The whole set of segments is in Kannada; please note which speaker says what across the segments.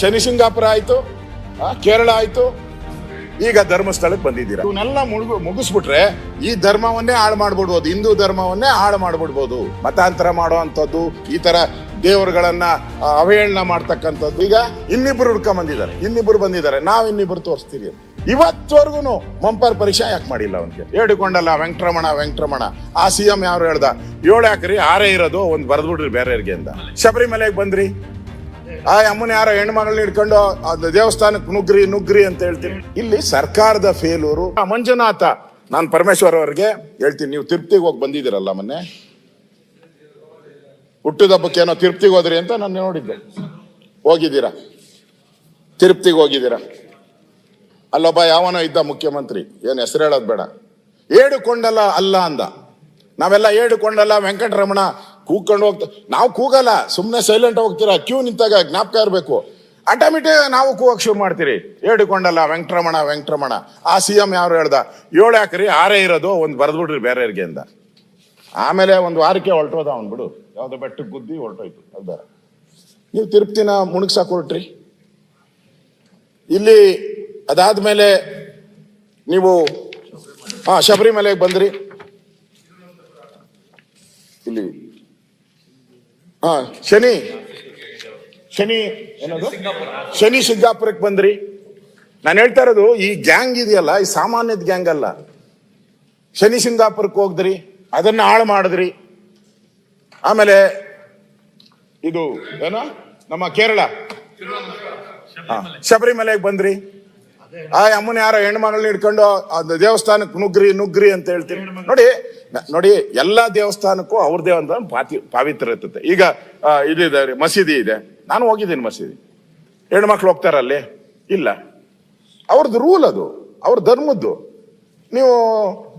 Speaker 1: ಶನಿ ಸಿಂಗಾಪುರ ಆಯ್ತು. ಕೇರಳ ಆಯ್ತು. ಈಗ ಧರ್ಮಸ್ಥಳಕ್ಕೆ ಬಂದಿದ್ದೀರಾ? ಇವನ್ನೆಲ್ಲ ಮುಳುಗು ಮುಗಿಸ್ಬಿಟ್ರೆ ಈ ಧರ್ಮವನ್ನೇ ಹಾಳು ಮಾಡ್ಬಿಡ್ಬೋದು ಹಿಂದೂ ಧರ್ಮವನ್ನೇ ಹಾಳು ಮಾಡ್ಬಿಡ್ಬೋದು ಮತಾಂತರ ಮಾಡುವಂಥದ್ದು ಈ ತರ ದೇವರುಗಳನ್ನ ಅವಹೇಳನ ಮಾಡ್ತಕ್ಕಂಥದ್ದು. ಈಗ ಇನ್ನಿಬ್ರು ಹುಡ್ಕೊಂಡ್ ಬಂದಿದ್ದಾರೆ ಇನ್ನಿಬ್ರು ಬಂದಿದ್ದಾರೆ ನಾವ್ ಇನ್ನಿಬ್ರು ತೋರಿಸ್ತೀರಿ ಅಂತ. ಇವತ್ತವರೆಗೂ ಮಂಪರ್ ಪರೀಕ್ಷೆ ಯಾಕೆ ಮಾಡಿಲ್ಲ ಅವನಿಗೆ? ಹೇಳಿಕೊಂಡಲ್ಲ ವೆಂಕಟರಮಣ ವೆಂಕಟರಮಣ. ಆ ಸಿ ಎಂ ಯಾರು ಹೇಳ್ದ? ಏಳು ಯಾಕ್ರಿ ಆರೇ ಇರೋದು ಒಂದ್ ಬರೆದ್ಬಿಡ್ರಿ ಬೇರೆಯವ್ರಿಗೆ ಅಂತ. ಶಬರಿಮಲೆಗೆ ಬಂದ್ರಿ? ಆ ಅಮ್ಮನ ಯಾರೋ ಹೆಣ್ಮಗಳನ್ನ ಹಿಡ್ಕೊಂಡು ಅದು ದೇವಸ್ಥಾನಕ್ಕೆ ನುಗ್ರಿ ನುಗ್ರಿ ಅಂತ ಹೇಳ್ತೀನಿ. ಇಲ್ಲಿ ಸರ್ಕಾರದ ಫೇಲೂರು. ಮಂಜುನಾಥ, ನಾನು ಪರಮೇಶ್ವರ್ ಅವ್ರಿಗೆ ಹೇಳ್ತೀನಿ, ನೀವು ತಿರುಪ್ತಿಗೆ ಹೋಗಿ ಬಂದಿದ್ದೀರಲ್ಲ ಮೊನ್ನೆ? ಹುಟ್ಟಿದಬ್ಬಕ್ಕೆ ಏನೋ ತಿರುಪ್ತಿಗೆ ಹೋದ್ರಿ ಅಂತ ನಾನು ನೋಡಿದ್ದೆ. ಹೋಗಿದ್ದೀರಾ? ತಿರುಪ್ತಿಗೆ ಹೋಗಿದ್ದೀರಾ? ಅಲ್ಲೊಬ್ಬ ಯಾವನೋ ಇದ್ದ ಮುಖ್ಯಮಂತ್ರಿ, ಏನು ಹೆಸರು ಹೇಳೋದು ಬೇಡ. ಏಡುಕೊಂಡಲ್ಲ ಅಲ್ಲ ಅಂದ. ನಾವೆಲ್ಲ ಏಡುಕೊಂಡಲ್ಲ ವೆಂಕಟರಮಣ ಕೂಗ್ಕೊಂಡು ಹೋಗ್ತಾ ನಾವು ಕೂಗಲ್ಲ ಸುಮ್ಮನೆ ಸೈಲೆಂಟ್ ಹೋಗ್ತೀರಾ? ಕ್ಯೂ ನಿಂತಾಗ ಜ್ಞಾಪಕ ಇರಬೇಕು. ಆಟೋಮೆಟಿಕ್ ನಾವು ಕೂಗಕ್ಕೆ ಶುರು ಮಾಡ್ತೀರಿ. ಹೇಳಿಕೊಂಡಲ್ಲ, ವೆಂಕಟರಮಣ ವೆಂಕಟರಮಣ. ಆ ಸಿ ಎಂ ಯಾರು ಹೇಳ್ದ? ಏಳು ಯಾಕ್ರಿ ಆರೇ ಇರೋದು, ಒಂದು ಬೇರೆ ಬೇರೆಯವ್ರಿಗೆ ಅಂದ ಆಮೇಲೆ ಒಂದು ವಾರಕ್ಕೆ ಹೊರಟೋದ ಅವ್ನು ಬಿಡು. ಯಾವುದೋ ಬೆಟ್ಟಕ್ಕೆ ಗುದ್ದಿ ಹೊರಟೋಯ್ತು ಬೇರೆ ನೀವು ತಿರುಪ್ತಿನ ಮುಣಗ್ಸಾಕ್ ಹೊರಟ್ರಿ. ಇಲ್ಲಿ ಅದಾದ್ಮೇಲೆ ನೀವು, ಹಾ, ಶಬರಿಮಲೆಗೆ ಬಂದ್ರಿ. ಇಲ್ಲಿ ಶನಿ. ಶನಿ, ಏನದು? ಶನಿ ಸಿಂಗಾಪುರಕ್ಕೆ ಬಂದ್ರಿ. ನಾನು ಹೇಳ್ತಾ ಇರೋದು, ಈ ಗ್ಯಾಂಗ್ ಇದೆಯಲ್ಲ, ಈ ಸಾಮಾನ್ಯದ ಗ್ಯಾಂಗ್ ಅಲ್ಲ. ಶನಿ ಸಿಂಗಾಪುರಕ್ಕೆ ಹೋಗಿದ್ರಿ, ಅದನ್ನ ಹಾಳು ಮಾಡಿದ್ರಿ. ಆಮೇಲೆ, ಇದು, ಏನ? ನಮ್ಮ ಕೇರಳ. ಶಬರಿಮಲೆಗೆ ಬಂದ್ರಿ. ಆ ಅಮ್ಮನ ಯಾರೋ ಹೆಣ್ಮಗಳನ್ನ ಹಿಡ್ಕೊಂಡು ಅದು ದೇವಸ್ಥಾನಕ್ಕೆ ನುಗ್ರಿ ನುಗ್ರಿ ಅಂತ ಹೇಳ್ತೀನಿ ನೋಡಿ ನೋಡಿ ಎಲ್ಲಾ ದೇವಸ್ಥಾನಕ್ಕೂ ಅವ್ರದೇ ಒಂದು ಪಾತಿ ಪಾವಿತ್ರ ಇರ್ತದೆ. ಈಗ ರೀ, ಮಸೀದಿ ಇದೆ. ನಾನು ಹೋಗಿದ್ದೀನಿ ಮಸೀದಿ. ಹೆಣ್ಮಕ್ಳು ಹೋಗ್ತಾರಲ್ಲಿ ಇಲ್ಲ. ಅವ್ರದ್ದು ರೂಲ್ ಅದು. ಅವ್ರ ಧರ್ಮದ್ದು. ನೀವು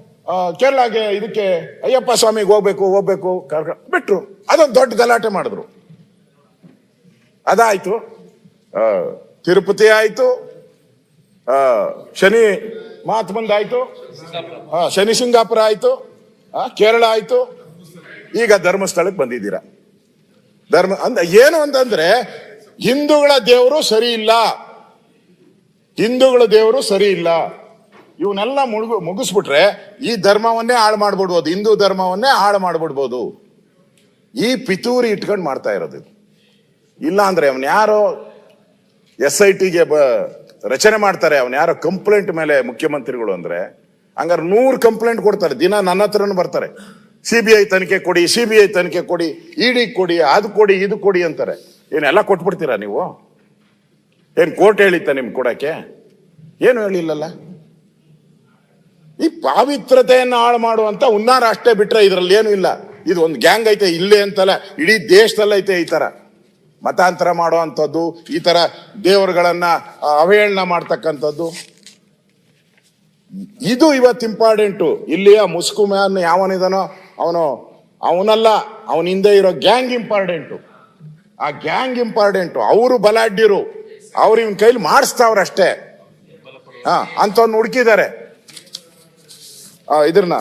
Speaker 1: ಕೇರಳಗೆ ಇದಕ್ಕೆ ಅಯ್ಯಪ್ಪ ಸ್ವಾಮಿಗೆ ಹೋಗ್ಬೇಕು ಹೋಗ್ಬೇಕು ಕರ್ಕ- ಬಿಟ್ರು. ಅದೊಂದು ದೊಡ್ಡ ಗಲಾಟೆ ಮಾಡಿದ್ರು. ಅದಾಯ್ತು. ತಿರುಪತಿ ಆಯ್ತು. ಶನಿ ಮಾತು ಆಯ್ತು ಆ, ಶನಿ ಸಿಂಗಾಪುರ ಆಯ್ತು. ಕೇರಳ ಆಯ್ತು. ಈಗ ಧರ್ಮಸ್ಥಳಕ್ಕೆ ಬಂದಿದ್ದೀರಾ. ಧರ್ಮ ಅಂದ ಏನು ಅಂತಂದ್ರೆ ಹಿಂದೂಗಳ ದೇವರು ಸರಿ ಇಲ್ಲ. ಹಿಂದೂಗಳ ದೇವರು ಸರಿ ಇಲ್ಲ. ಇವನ್ನೆಲ್ಲ ಮುಳುಗು ಮುಗಿಸ್ಬಿಟ್ರೆ ಈ ಧರ್ಮವನ್ನೇ ಹಾಳು ಮಾಡ್ಬಿಡ್ಬೋದು ಹಿಂದೂ ಧರ್ಮವನ್ನೇ ಹಾಳು ಮಾಡ್ಬಿಡ್ಬೋದು. ಈ ಪಿತೂರಿ ಇಟ್ಕೊಂಡು ಮಾಡ್ತಾ ಇರೋದು. ಇಲ್ಲ ಅಂದ್ರೆ ಅವನ್ ಯಾರೋ ಎಸ್ ಐ ಟಿಗೆ ರಚನೆ ಮಾಡ್ತಾರೆ. ಅವನು ಯಾರೋ ಕಂಪ್ಲೇಂಟ್ ಮೇಲೆ ಮುಖ್ಯಮಂತ್ರಿಗಳು ಅಂದ್ರೆ, ಹಂಗಾರೆ ನೂರು ಕಂಪ್ಲೇಂಟ್ ಕೊಡ್ತಾರೆ. ದಿನ ನನ್ನ ಹತ್ರನೂ ಬರ್ತಾರೆ. ಸಿ ಬಿ ಐ ತನಿಖೆ ಕೊಡಿ ಸಿ ಬಿ ಐ ತನಿಖೆ ಕೊಡಿ ಇಡಿ ಕೊಡಿ, ಅದು ಕೊಡಿ, ಇದು ಕೊಡಿ ಅಂತಾರೆ. ಏನೆಲ್ಲ ಕೊಟ್ಬಿಡ್ತೀರಾ ನೀವು? ಏನು ಕೋರ್ಟ್ ಹೇಳಿತ್ತ ನಿಮ್ಗೆ ಕೊಡೋಕ್ಕೆ? ಏನು ಹೇಳಿಲ್ಲಲ್ಲ? ಈ ಪಾವಿತ್ರತೆಯನ್ನು ಹಾಳು ಮಾಡುವಂತ ಉನ್ನಾರ ಅಷ್ಟೇ ಬಿಟ್ರೆ ಇದರಲ್ಲಿ ಏನು ಇಲ್ಲ. ಇದು ಒಂದು ಗ್ಯಾಂಗ್ ಐತೆ, ಇಲ್ಲೇ ಅಂತಲ್ಲ, ಇಡೀ ದೇಶದಲ್ಲೈತೆ ಈ ತರ. ಮತಾಂತರ ಮಾಡುವಂಥದ್ದು ಈ ಥರ ದೇವರುಗಳನ್ನ ಅವಹೇಳನ ಮಾಡ್ತಕ್ಕಂಥದ್ದು. ಇದು ಇವತ್ತು ಇಂಪಾರ್ಟೆಂಟು ಇಲ್ಲಿಯ ಮುಸ್ಕು ಮ್ಯಾನ್ ಯಾವನಿದಾನೋ ಅವನು, ಅವನಲ್ಲ, ಅವನ ಹಿಂದೆ ಇರೋ ಗ್ಯಾಂಗ್ ಇಂಪಾರ್ಟೆಂಟು ಆ ಗ್ಯಾಂಗ್ ಇಂಪಾರ್ಟೆಂಟು ಅವರು ಬಲಾಢ್ಯರು. ಅವ್ರು ಇವನ್ ಕೈಲಿ ಮಾಡಿಸ್ತಾವ್ರಷ್ಟೇ ಹಾ ಅಂತವ್ನು ಹುಡುಕಿದ್ದಾರೆ. ಇದ್ರನ್ನ.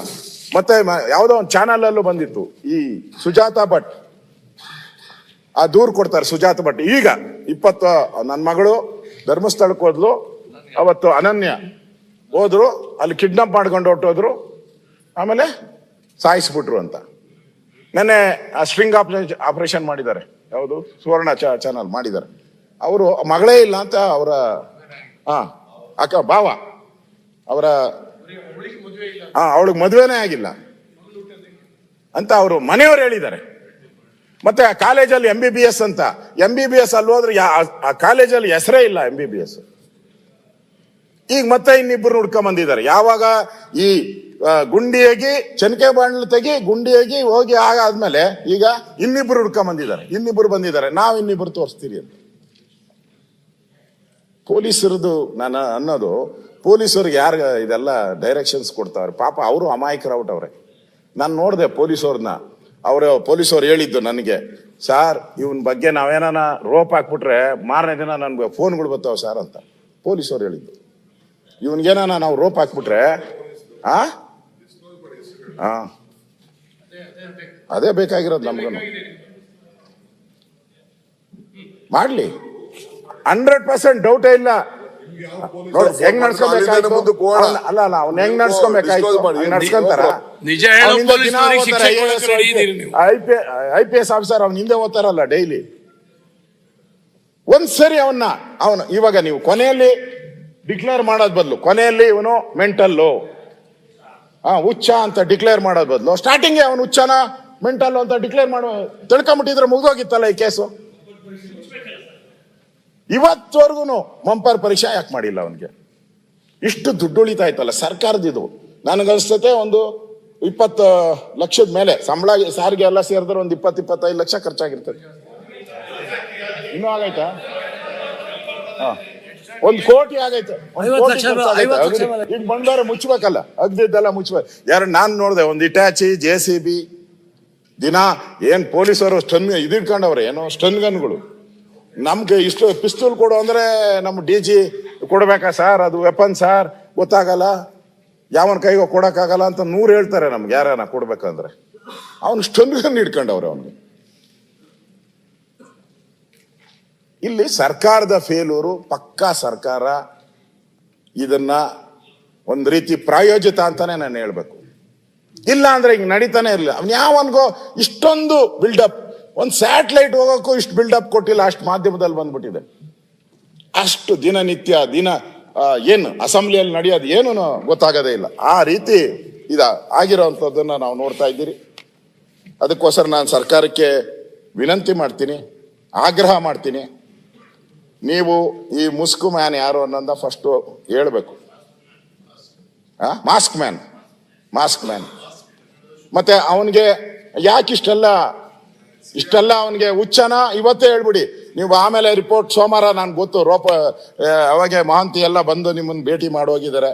Speaker 1: ಮತ್ತೆ ಯಾವುದೋ ಒಂದು ಚಾನಲ್ ಅಲ್ಲೂ ಬಂದಿತ್ತು. ಈ ಸುಜಾತಾ ಭಟ್. ಆ ದೂರು ಕೊಡ್ತಾರೆ ಸುಜಾತ ಭಟ್. ಈಗ ಇಪ್ಪತ್ತು ನನ್ನ ಮಗಳು ಧರ್ಮಸ್ಥಳಕ್ಕೆ ಹೋದ್ಲು. ಅವತ್ತು ಅನನ್ಯ ಹೋದ್ರು, ಅಲ್ಲಿ ಕಿಡ್ನಾಪ್ ಮಾಡ್ಕೊಂಡು ಹೊಟ್ಟೋದ್ರು ಆಮೇಲೆ ಸಾಯಿಸ್ಬಿಟ್ರು ಅಂತ. ನೆನ್ನೆ ಆ ಸ್ಟ್ರಿಂಗ್ ಆಪರೇಷನ್ ಆಪರೇಷನ್ ಮಾಡಿದ್ದಾರೆ. ಯಾವುದು? ಸುವರ್ಣ ಚಾನಲ್ ಮಾಡಿದ್ದಾರೆ. ಅವರು ಮಗಳೇ ಇಲ್ಲ ಅಂತ ಅವರ ಹಾ ಅಕ್ಕ, ಭಾವ. ಅವರ ಹಾ ಅವಳಿಗೆ ಮದುವೆನೇ ಆಗಿಲ್ಲ. ಅಂತ ಅವರು ಮನೆಯವರು ಹೇಳಿದ್ದಾರೆ. ಮತ್ತೆ ಆ ಕಾಲೇಜಲ್ಲಿ ಎಂ ಬಿ ಬಿ ಎಸ್ ಅಂತ. ಎಂ ಬಿ ಬಿ ಎಸ್ ಅಲ್ಲಿ ಹೋದ್ರೆ ಆ- ಕಾಲೇಜಲ್ಲಿ ಹೆಸರೇ ಇಲ್ಲ ಎಂ ಬಿ ಬಿ ಎಸ್ ಈಗ ಮತ್ತೆ ಇನ್ನಿಬ್ಬರು ಹುಡ್ಕೊಂಬಂದಿದ್ದಾರೆ. ಯಾವಾಗ ಈ ಗುಂಡಿಯಾಗಿ, ಚನಕೆ ಬಾಣಲು ತೆಗಿ ಗುಂಡಿಯಾಗಿ ಹೋಗಿ ಆಗಾದ್ಮೇಲೆ ಈಗ ಇನ್ನಿಬ್ರು ಹುಡ್ಕೊಂಬಂದಿದ್ದಾರೆ. ಇನ್ನಿಬ್ರು ಬಂದಿದ್ದಾರೆ. ನಾವು ಇನ್ನಿಬ್ರು ತೋರಿಸ್ತೀರಿ ಅಂತ. ಪೊಲೀಸರದು ನಾನು ಅನ್ನೋದು, ಪೊಲೀಸರಿಗೆ ಯಾರು ಇದೆಲ್ಲ ಡೈರೆಕ್ಷನ್ಸ್ ಕೊಡ್ತಾವ್ರೆ? ಪಾಪ ಅವರು ಅಮಾಯಕರಾಗ್ಬಿಟ್ಟವ್ರೆ ನಾನು ನೋಡಿದೆ ಪೊಲೀಸವ್ರನ್ನ. ಅವರು ಪೊಲೀಸವ್ರು ಹೇಳಿದ್ದು ನನಗೆ, ಸಾರ್, ಇವನ ಬಗ್ಗೆ ನಾವೇನಾನ ರೋಪ್ ಹಾಕ್ಬಿಟ್ರೆ ಮಾರನೇ ದಿನ ನನಗೆ ಫೋನ್ಗಳು ಬರ್ತಾವೆ ಸರ್ ಅಂತ ಪೊಲೀಸವ್ರು ಹೇಳಿದ್ದು. ಇವನ್ಗೇನಾನ ನಾವು ರೋಪ್ ಹಾಕ್ಬಿಟ್ರೆ, ಆ? ಅದೇ ಬೇಕಾಗಿರೋದು ನಮ್ಗೂ ಮಾಡ್ಲಿ. ಹಂಡ್ರೆಡ್ ಪರ್ಸೆಂಟ್ ಡೌಟೇ ಇಲ್ಲ. ನೋಡಿ ಹೆಂಗ್ ನಡ್ಸ್ಕೊಬೇಕಾಯ್ತು? ಅಲ್ಲ ಅಲ್ಲ ಅವ್ನ ಹೆಂಗ್ ನಡ್ಸ್ಕೊಬೇಕಾಯ್ತು? ನಡ್ಸ್ಕೊಂತಾರ?
Speaker 2: ನಿಜ
Speaker 1: ಐ ಪಿ ಎಸ್ ಆಫೀಸರ್ ಅವ್ನ ಹಿಂದೆ ಓದ್ತಾರಲ್ಲ ಡೈಲಿ. ಒಂದ್ಸರಿ ಅವನ್ನ ಅವನು ಇವಾಗ ನೀವು ಕೊನೆಯಲ್ಲಿ ಡಿಕ್ಲೇರ್ ಮಾಡೋದ್ ಬದಲು. ಕೊನೆಯಲ್ಲಿ ಇವನು ಮೆಂಟಲ್ಲು. ಆ ಹುಚ್ಚ ಅಂತ ಡಿಕ್ಲೇರ್ ಮಾಡೋದ್ ಬದಲು. ಸ್ಟಾರ್ಟಿಂಗ್ ಅವನು ಹುಚ್ಚನ ಮೆಂಟಲ್ ಅಂತ ಡಿಕ್ಲೇರ್ ಮಾಡೋ ತಿಳ್ಕೊಂಬಿಟ್ಟಿದ್ರೆ ಮುಗ್ದೋಗಿತ್ತಲ್ಲ ಈ ಕೇಸು? ಇವತ್ತವರೆಗೂ ಮಂಪರ್ ಪರೀಕ್ಷೆ ಯಾಕೆ ಮಾಡಿಲ್ಲ ಅವನಿಗೆ? ಇಷ್ಟು ದುಡ್ಡು ಉಳಿತಾಯ್ತಲ್ಲ ಸರ್ಕಾರದಿದು ನನಗನ್ಸ್ತತೆ ಒಂದು ಇಪ್ಪತ್ತು ಲಕ್ಷದ ಮೇಲೆ ಸಂಬಳ ಸಾರಿಗೆ ಎಲ್ಲ ಸೇರಿದ್ರೆ ಒಂದು ಇಪ್ಪತ್ತು ಇಪ್ಪತ್ತೈದು ಲಕ್ಷ ಖರ್ಚಾಗಿರ್ತದೆ. ಇನ್ನೂ ಆಗೈತಾ? ಹಾ. ಒಂದು ಕೋಟಿ ಆಗೈತೆ. ಈಗ ಬಂದವ್ರೆ ಮುಚ್ಬೇಕಲ್ಲ ಅಗ್ದಿದ್ದೆಲ್ಲ ಮುಚ್ಬೇಕು ಯಾರು ನಾನು ನೋಡಿದೆ ಒಂದು ಇಟ್ಯಾಚಿ ಜೆ ಸಿ ಬಿ ದಿನ ಏನ್ ಪೊಲೀಸರು ಸ್ಟನ್ ಇದಿಟ್ಕೊಂಡವ್ರೆ ಏನೋ ಸ್ಟನ್ ಗನ್ಗಳು. ನಮ್ಗೆ ಇಷ್ಟು ಪಿಸ್ತೂಲ್ ಕೊಡು ಅಂದ್ರೆ ನಮ್ಮ ಡಿ ಜಿ ಕೊಡ್ಬೇಕಾ ಸರ್ ಅದು ವೆಪನ್ ಸರ್ ಗೊತ್ತಾಗಲ್ಲ. ಯಾವನ ಕೈಗೋ ಕೊಡೋಕ್ಕಾಗಲ್ಲ ಅಂತ ನೂರು ಹೇಳ್ತಾರೆ ನಮ್ಗೆ ಯಾರನ್ನ ಕೊಡ್ಬೇಕಂದ್ರೆ. ಅವನು ಸ್ಟನ್ ಗನ್ ಇಟ್ಕೊಂಡವ್ರೆ ಅವನಿಗೆ. ಇಲ್ಲಿ ಸರ್ಕಾರದ ಫೇಲೂರು ಪಕ್ಕಾ ಸರ್ಕಾರ ಇದನ್ನ ಒಂದು ರೀತಿ ಪ್ರಾಯೋಜಿತ ಅಂತಾನೆ ನಾನು ಹೇಳ್ಬೇಕು. ಇಲ್ಲ ಅಂದ್ರೆ ಹಿಂಗೆ ನಡೀತಾನೆ ಇರಲಿಲ್ಲ ಅವ್ನು ಯಾವನ್ಗೋ ಇಷ್ಟೊಂದು ಬಿಲ್ಡಪ್ ಒಂದು ಸ್ಯಾಟಲೈಟ್ ಹೋಗೋಕ್ಕೂ ಇಷ್ಟು ಬಿಲ್ಡಪ್ ಕೊಟ್ಟಿಲ್ಲ, ಅಷ್ಟು ಮಾಧ್ಯಮದಲ್ಲಿ ಬಂದ್ಬಿಟ್ಟಿದೆ. ಅಷ್ಟು ದಿನನಿತ್ಯ, ದಿನ ಏನು ಅಸೆಂಬ್ಲಿಯಲ್ಲಿ ನಡೆಯೋದು ಏನು ಗೊತ್ತಾಗೋದೇ ಇಲ್ಲ. ಆ ರೀತಿ ಇದ ಆಗಿರೋವಂಥದ್ದನ್ನ ನಾವು ನೋಡ್ತಾ ಇದ್ದೀರಿ. ಅದಕ್ಕೋಸ್ಕರ ನಾನು ಸರ್ಕಾರಕ್ಕೆ ವಿನಂತಿ ಮಾಡ್ತೀನಿ, ಆಗ್ರಹ ಮಾಡ್ತೀನಿ. ನೀವು ಈ ಮುಸ್ಕು ಮ್ಯಾನ್ ಯಾರು ಅನ್ನೋದ ಫಸ್ಟು ಹೇಳಬೇಕು. ಮಾಸ್ಕ್ ಮ್ಯಾನ್ ಮಾಸ್ಕ್ ಮ್ಯಾನ್ ಮತ್ತೆ ಅವನಿಗೆ ಯಾಕೆ ಇಷ್ಟೆಲ್ಲ ಅವನಿಗೆ ಹುಚ್ಚನ, ಇವತ್ತೇ ಹೇಳ್ಬಿಡಿ. ನೀವು ಆಮೇಲೆ ರಿಪೋರ್ಟ್ ಸೋಮವಾರ ನಾನು ಗೊತ್ತು, ರೋಪ ಅವಾಗೆ ಮಹಾಂತಿ ಎಲ್ಲ ಬಂದು ನಿಮ್ಮನ್ನು ಭೇಟಿ ಮಾಡೋಗಿದ್ದಾರೆ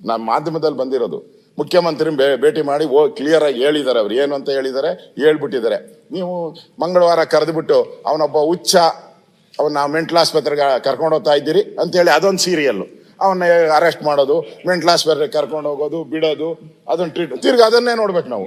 Speaker 1: ನಮ್ಮ ಮಾಧ್ಯಮದಲ್ಲಿ ಬಂದಿರೋದು. ಮುಖ್ಯಮಂತ್ರಿ ಭೇಟಿ ಮಾಡಿ ಓ ಕ್ಲಿಯರ್ ಆಗಿ ಹೇಳಿದ್ದಾರೆ ಅವ್ರು. ಏನು ಅಂತ ಹೇಳಿದ್ದಾರೆ? ಹೇಳ್ಬಿಟ್ಟಿದ್ದಾರೆ. ನೀವು ಮಂಗಳವಾರ ಕರೆದುಬಿಟ್ಟು ಅವನೊಬ್ಬ ಹುಚ್ಚ, ಅವನ್ನ ಮೆಂಟಲ್ ಆಸ್ಪತ್ರೆಗೆ ಕರ್ಕೊಂಡು ಹೋಗ್ತಾ ಇದ್ದೀರಿ ಅಂತೇಳಿ ಅದೊಂದು ಸೀರಿಯಲ್ಲು ಅವನ್ನ ಅರೆಸ್ಟ್ ಮಾಡೋದು, ಮೆಂಟಲ್ ಆಸ್ಪತ್ರೆಗೆ ಕರ್ಕೊಂಡು ಹೋಗೋದು, ಬಿಡೋದು, ಅದನ್ನ ಟ್ರೀಟ್ ತಿರ್ಗಿ ಅದನ್ನೇ ನೋಡ್ಬೇಕು ನಾವು.